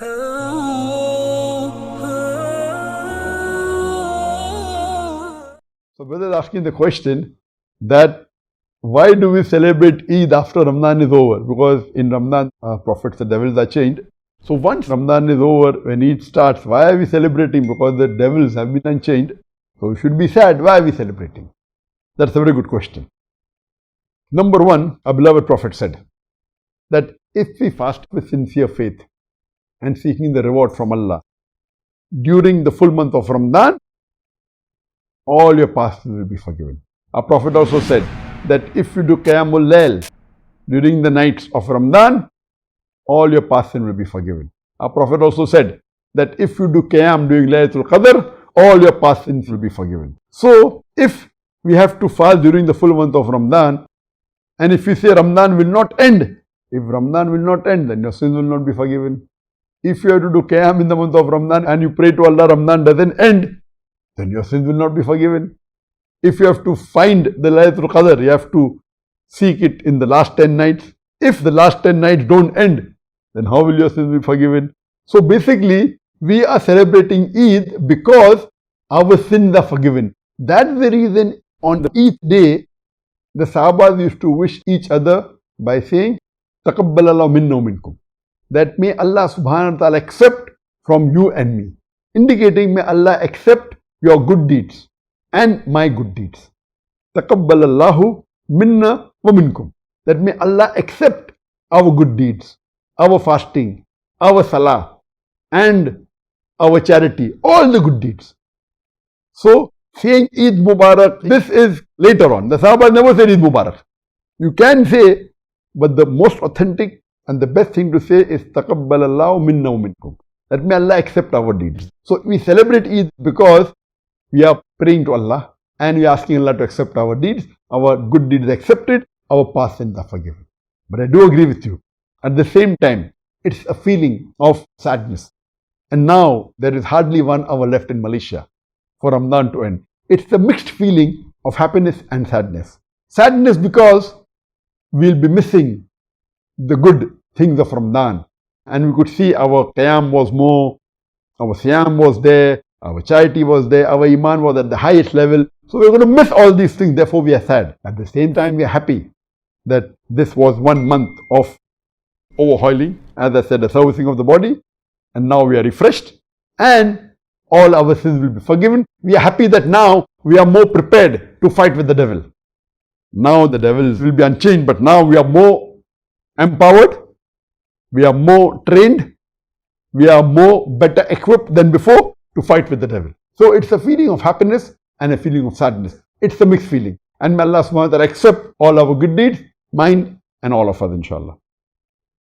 So, brother asking the question that why do we celebrate Eid after Ramadan is over? Because in Ramadan, uh, Prophet said devils are chained. So, once Ramadan is over, when Eid starts, why are we celebrating? Because the devils have been unchained. So, we should be sad. Why are we celebrating? That's a very good question. Number one, our beloved Prophet said that if we fast with sincere faith and seeking the reward from Allah during the full month of Ramadan, all your past sins will be forgiven. Our Prophet also said that if you do Qiyamul Layl during the nights of Ramadan, all your past sin will be forgiven. Our Prophet also said that if you do Qiyam during Laylatul Qadr, all your past sins will be forgiven. So, if we have to fast during the full month of Ramadan, and if we say Ramadan will not end, if Ramadan will not end, then your sins will not be forgiven. If you have to do Qiyam in the month of Ramadan and you pray to Allah, Ramadan doesn't end, then your sins will not be forgiven. If you have to find the Laylatul Qadr, you have to seek it in the last 10 nights. If the last 10 nights don't end, then how will your sins be forgiven? So basically, we are celebrating Eid because our sins are forgiven. That's the reason on the Eid day, the Sahabas used to wish each other by saying, minna wa minkum. That may Allah subhanahu wa ta'ala accept from you and me. Indicating may Allah accept your good deeds and my good deeds. Taqabbalallahu minna wa minkum. That may Allah accept our good deeds, our fasting, our salah, and our charity, all the good deeds. So, saying Eid Mubarak, this is later on. The Sahaba never said Eid Mubarak. You can say, but the most authentic and the best thing to say is Taqabbalallahu minna wa minkum. That may Allah accept our deeds. So, we celebrate Eid because we are praying to Allah and we are asking Allah to accept our deeds. Our good deeds are accepted, our past sins are forgiven. But I do agree with you. At the same time, it's a feeling of sadness. And now there is hardly one hour left in Malaysia for Ramadan to end. It's a mixed feeling of happiness and sadness. Sadness because we'll be missing the good things of Ramadan. And we could see our Qiyam was more, our Siyam was there, our charity was there, our Iman was at the highest level. So we're going to miss all these things, therefore we are sad. At the same time, we are happy that this was one month of overhauling, as I said, the servicing of the body, and now we are refreshed, and all our sins will be forgiven. We are happy that now we are more prepared to fight with the devil. Now the devils will be unchained, but now we are more empowered, we are more trained, we are more better equipped than before to fight with the devil. So it's a feeling of happiness and a feeling of sadness. It's a mixed feeling. And may Allah subhanahu wa ta'ala accept all our good deeds, mine and all of us inshallah.